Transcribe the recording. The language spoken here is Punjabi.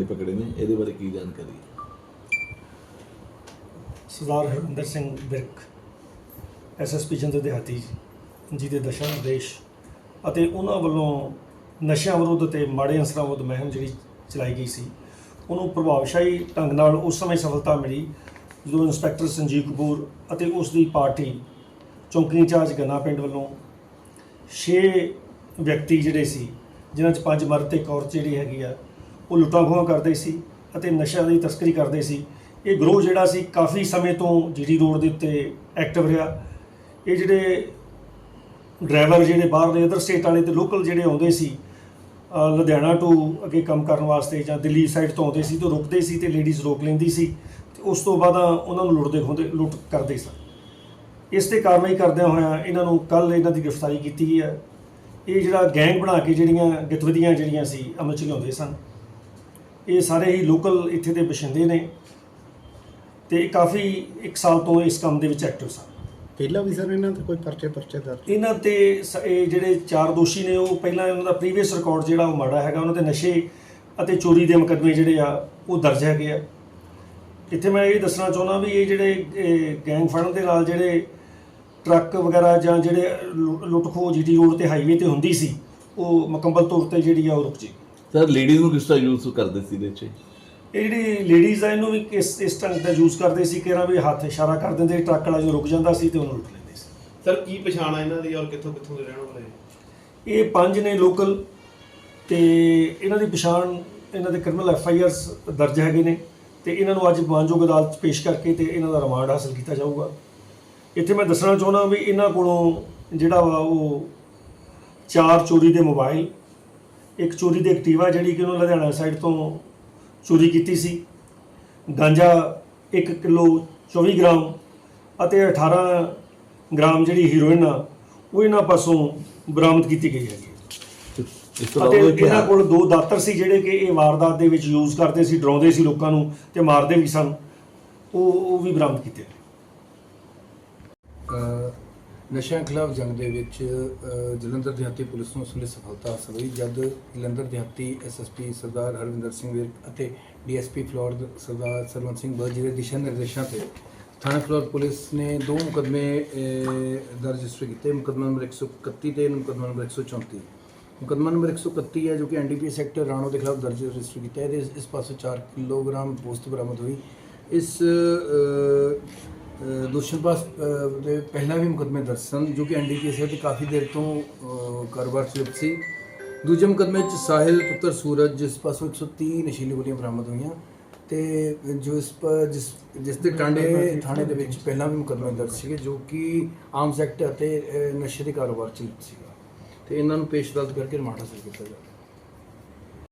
ਬੰਦੇ ਪਕੜੇ ਨੇ, ਇਹਦੇ ਬਾਰੇ ਕੀ ਜਾਣਕਾਰੀ ਹੈ? ਸਰਦਾਰ ਹਰਵਿੰਦਰ ਸਿੰਘ ਵਿਰਕ ਐਸਐਸਪੀ ਜੰਦਰ ਦਿਹਾਤੀ ਜੀ ਦੇ ਦਸ਼ਾ ਨਿਰਦੇਸ਼ ਅਤੇ ਉਹਨਾਂ ਵੱਲੋਂ ਨਸ਼ਿਆਂ ਵਿਰੁੱਧ ਤੇ ਮਾੜੇ ਅਨਸਰਾਂ ਵਿਰੁੱਧ ਮੁਹਿੰਮ ਜਿਹੜੀ ਚਲਾਈ ਗਈ ਸੀ, ਉਹਨੂੰ ਪ੍ਰਭਾਵਸ਼ਾਲੀ ਢੰਗ ਨਾਲ ਉਸ ਸਮੇਂ ਸਫਲਤਾ ਮਿਲੀ ਜਦੋਂ ਇੰਸਪੈਕਟਰ ਸੰਜੀਵ ਕਪੂਰ ਅਤੇ ਉਸ ਦੀ ਪਾਰਟੀ ਚੌਂਕੀ ਚਾਰਜ ਗੰਨਾ ਪਿੰਡ ਵੱਲੋਂ 6 ਵਿਅਕਤੀ ਜਿਹੜੇ ਸੀ, ਜਿਨ੍ਹਾਂ 'ਚ ਪੰਜ ਮਰਦ ਤੇ ਇੱਕ ਔਰਤ ਜਿਹੜੀ ਹੈਗੀ ਆ ਉਹ ਲੁੱਟਾਂ ਖੋਹਾਂ ਕਰਦੇ ਸੀ ਅਤੇ ਨਸ਼ਿਆਂ ਦੀ ਤਸਕਰੀ ਕਰਦੇ ਸੀ। ਇਹ ਗਰੋਹ ਜਿਹੜਾ ਸੀ, ਕਾਫੀ ਸਮੇਂ ਤੋਂ ਜੀਡੀ ਰੋਡ ਦੇ ਉੱਤੇ ਐਕਟਿਵ ਰਿਹਾ। ਇਹ ਜਿਹੜੇ ਡਰਾਈਵਰ ਜਿਹੜੇ ਬਾਹਰ ਦੇ ਅਦਰ ਸਟੇਟ ਵਾਲੇ ਤੇ ਲੋਕਲ ਜਿਹੜੇ ਆਉਂਦੇ ਸੀ ਲੁਧਿਆਣਾ ਟੂ ਅੱਗੇ ਕੰਮ ਕਰਨ ਵਾਸਤੇ ਜਾਂ ਦਿੱਲੀ ਸਾਈਡ ਤੋਂ ਆਉਂਦੇ ਸੀ ਤਾਂ ਰੁਕਦੇ ਸੀ ਤੇ ਲੇਡੀਜ਼ ਰੋਕ ਲੈਂਦੀ ਸੀ ਤੇ ਉਸ ਤੋਂ ਬਾਅਦ ਉਹਨਾਂ ਨੂੰ ਲੁੱਟਦੇ ਖੋਹਦੇ ਲੁੱਟ ਕਰਦੇ ਸਨ। ਇਸ ਤੇ ਕਾਰਵਾਈ ਕਰਦਿਆਂ ਹੋਇਆਂ ਇਹਨਾਂ ਨੂੰ ਕੱਲ ਇਹਨਾਂ ਦੀ ਗ੍ਰਿਫਤਾਰੀ ਕੀਤੀ ਗਈ ਹੈ। ਇਹ ਜਿਹੜਾ ਗੈਂਗ ਬਣਾ ਕੇ ਜਿਹੜੀਆਂ ਗਤੀਵਿਧੀਆਂ ਜਿਹੜੀਆਂ ਸੀ, ਅਮਲ ਚ ਲਿਆਉਂਦੇ ਸਨ। ਇਹ ਸਾਰੇ ਹੀ ਲੋਕਲ ਇੱਥੇ ਦੇ ਬਸ਼ਿੰਦੇ ਨੇ ਤੇ ਕਾਫੀ ਇੱਕ ਸਾਲ ਤੋਂ ਇਸ ਕੰਮ ਦੇ ਵਿੱਚ ਐਕਟਿਵ ਸਨ। ਪਹਿਲਾਂ ਵੀ ਸਰ ਇਹਨਾਂ ਤੇ ਕੋਈ ਪਰਚੇ ਪਰਚੇ ਦਰਜ? ਇਹਨਾਂ ਤੇ ਸ- ਇਹ ਜਿਹੜੇ ਚਾਰ ਦੋਸ਼ੀ ਨੇ ਉਹ ਪਹਿਲਾਂ ਇਹਨਾਂ ਦਾ ਪ੍ਰੀਵੀਅਸ ਰਿਕਾਰਡ ਜਿਹੜਾ ਉਹ ਮਾੜਾ ਹੈਗਾ ਉਹਨਾਂ ਤੇ ਨਸ਼ੇ ਅਤੇ ਚੋਰੀ ਦੇ ਮੁਕੱਦਮੇ ਜਿਹੜੇ ਆ ਉਹ ਦਰਜ ਹੈਗੇ ਆ। ਇੱਥੇ ਮੈਂ ਇਹ ਦੱਸਣਾ ਚਾਹੁੰਦਾ ਵੀ ਇਹ ਜਿਹੜੇ ਗੈਂਗ ਫੜਨ ਦੇ ਨਾਲ ਜਿਹੜੇ ਟਰੱਕ ਵਗੈਰਾ ਜਾਂ ਜਿਹੜੇ ਲੁ- ਲੁੱਟ ਖੋਹ ਜੀਟੀ ਰੋਡ ਤੇ ਹਾਈਵੇ ਤੇ ਹੁੰਦੀ ਸੀ ਉਹ ਮੁਕੰਮਲ ਤੌਰ ਤੇ ਜਿਹੜੀ ਆ ਉਹ ਰੁਕ ਜੇ। ਸਰ ਲੇਡੀਜ਼ ਨੂੰ ਕਿਸ ਤਰ੍ਹਾਂ ਯੂਜ਼ ਕਰਦੇ ਸੀ ਇਹਦੇ 'ਚ? ਇਹ ਜਿਹੜੀ ਲੇਡੀਜ਼ ਆ ਇਹਨੂੰ ਵੀ ਇਸ ਇਸ ਢੰਗ ਦਾ ਯੂਜ਼ ਕਰਦੇ ਸੀ ਕਿ ਨਾ ਵੀ ਹੱਥ ਇਸ਼ਾਰਾ ਕਰ ਦਿੰਦੇ ਟਰੱਕ ਵਾਲਾ ਜੋ ਰੁਕ ਜਾਂਦਾ ਸੀ ਤੇ ਉਹਨੂੰ ਲੁੱਟ ਲੈਂਦੇ ਸੀ। ਸਰ ਕੀ ਪਛਾਣ ਆ ਇਹਨਾਂ ਦੀ ਔਰ ਕਿੱਥੋਂ ਕਿੱਥੋਂ ਦੇ ਰਹਿਣ ਵਾਲੇ? ਇਹ ਪੰਜ ਨੇ ਲੋਕਲ ਤੇ ਇਹਨਾਂ ਦੀ ਪਛਾਣ ਇਹਨਾਂ ਦੇ ਕ੍ਰਿਮੀਨਲ ਐਫ ਆਈ ਆਰਸ ਦਰਜ ਹੈਗੇ ਨੇ ਤੇ ਇਹਨਾਂ ਨੂੰ ਅੱਜ ਮਾਨਯੋਗ ਅਦਾਲਤ 'ਚ ਪੇਸ਼ ਕਰਕੇ ਤੇ ਇਹਨਾਂ ਦਾ ਰਿਮਾਂਡ ਹਾਸਲ ਕੀਤਾ ਜਾਊਗਾ। ਇੱਥੇ ਮੈਂ ਦੱਸਣਾ ਚਾਹੁੰਦਾ ਵੀ ਇਹਨਾਂ ਕੋਲੋਂ ਜਿਹੜਾ ਵਾ ਉਹ ਚਾਰ ਚੋਰੀ ਦੇ ਮੋਬਾਈਲ ਇੱਕ ਚੋਰੀ ਦੇ ਐਕਟਿਵਾ ਜਿਹੜੀ ਕਿ ਉਹਨਾਂ ਲੁਧਿਆਣਾ ਸਾਈਡ ਤੋਂ ਚੋਰੀ ਕੀਤੀ ਸੀ। ਗਾਂਜਾ 1 ਕਿਲੋ 24 ਗ੍ਰਾਮ ਅਤੇ 18 ਗ੍ਰਾਮ ਜਿਹੜੀ ਹੀਰੋਇਨ ਆ ਉਹ ਇਹਨਾਂ ਪਾਸੋਂ ਬਰਾਮਦ ਕੀਤੀ ਗਈ ਹੈਗੀ ਅਤੇ ਇਹਨਾਂ ਕੋਲ ਦੋ ਦਾਤਰ ਸੀ ਜਿਹੜੇ ਕਿ ਇਹ ਵਾਰਦਾਤ ਦੇ ਵਿੱਚ ਯੂਜ਼ ਕਰਦੇ ਸੀ ਡਰਾਉਂਦੇ ਸੀ ਲੋਕਾਂ ਨੂੰ ਤੇ ਮਾਰਦੇ ਵੀ ਸਨ। ਉਹ ਉਹ ਵੀ ਬਰਾਮਦ ਕੀਤੇ ਨਸ਼ਿਆਂ ਖਿਲਾਫ ਜੰਗ ਦੇ ਵਿੱਚ ਜਲੰਧਰ ਦਿਹਾਤੀ ਪੁਲਿਸ ਨੂੰ ਉਸ ਵੇਲੇ ਸਫਲਤਾ ਹਾਸਲ ਹੋਈ ਜਦ ਜਲੰਧਰ ਦਿਹਾਤੀ ਐਸਐਸਪੀ ਸਰਦਾਰ ਹਰਵਿੰਦਰ ਸਿੰਘ ਵਿਰਕ ਅਤੇ ਡੀਐਸਪੀ ਫਲੋਰ ਦ- ਸਰਦਾਰ ਸਰਵੰਤ ਸਿੰਘ ਬਰਜੀ ਦੇ ਦਿਸ਼ਾ ਨਿਰਦੇਸ਼ਾਂ ਤੇ ਥਾਣਾ ਫਲੋਰ ਪੁਲਿਸ ਨੇ ਦੋ ਮੁਕਦਮੇ ਦਰਜ ਰਜਿਸਟਰ ਕੀਤੇ। ਮੁਕਦਮਾ ਨੰਬਰ 131 ਤੇ ਮੁਕਦਮਾ ਨੰਬਰ 134 ਮੁਕਦਮਾ ਨੰਬਰ 131 ਹੈ ਜੋ ਕਿ ਐਨਡੀਪੀਐਸ ਸੈਕਟਰ ਰਾਣੋ ਦੇ ਖਿਲਾਫ ਦਰਜ ਰਜਿਸਟਰ ਕੀਤਾ ਹੈ। ਇਸ ਪਾਸੋਂ 4 ਕਿਲੋਗ੍ਰਾਮ ਪੋਸਟ ਬਰਾਮਦ ਹੋਈ। ਇਸ ਅ, ਪਾਸ ਦੇ ਪਹਿਲਾਂ ਵੀ ਮੁਕਦਮੇ ਦਰਜ ਸਨ ਜੋ ਕਿ ਐਨਡੀਪੀਐਸ ਹੈ ਤੇ ਕਾਫੀ ਦੇਰ ਤੋਂ ਕਾਰੋਬਾਰ 'ਚ ਸੀ। ਦੂਜੇ ਮੁਕਦਮੇ 'ਚ ਸਾਹਿਲ ਪੁੱਤਰ ਸੂਰਜ ਜਿਸ ਪਾਸੋਂ 130 ਨਸ਼ੀਲੀ ਗੋਲੀਆਂ ਬਰਾਮਦ ਹੋਈਆਂ ਤੇ ਜੋ ਇਸ ਪਰ ਜਿਸ ਜਿਸ ਦੇ ਟਾਂਡੇ ਥਾਣੇ ਦੇ ਵਿੱਚ ਪਹਿਲਾਂ ਵੀ ਮੁਕਦਮੇ ਦਰਜ ਸੀਗੇ ਜੋ ਕਿ ਆਮ ਐਕਟ ਅਤੇ ਨਸ਼ੇ ਦੇ ਕਾਰੋਬਾਰ 'ਚ ਲਿਪਤ ਸੀਗਾ। ਤੇ ਇਹਨਾਂ ਨੂੰ ਪੇਸ਼ ਅਦਾਲਤ ਕਰਕੇ ਰਿਮਾਂਡ ਹਾਸਲ ਕੀਤਾ ਗਿਆ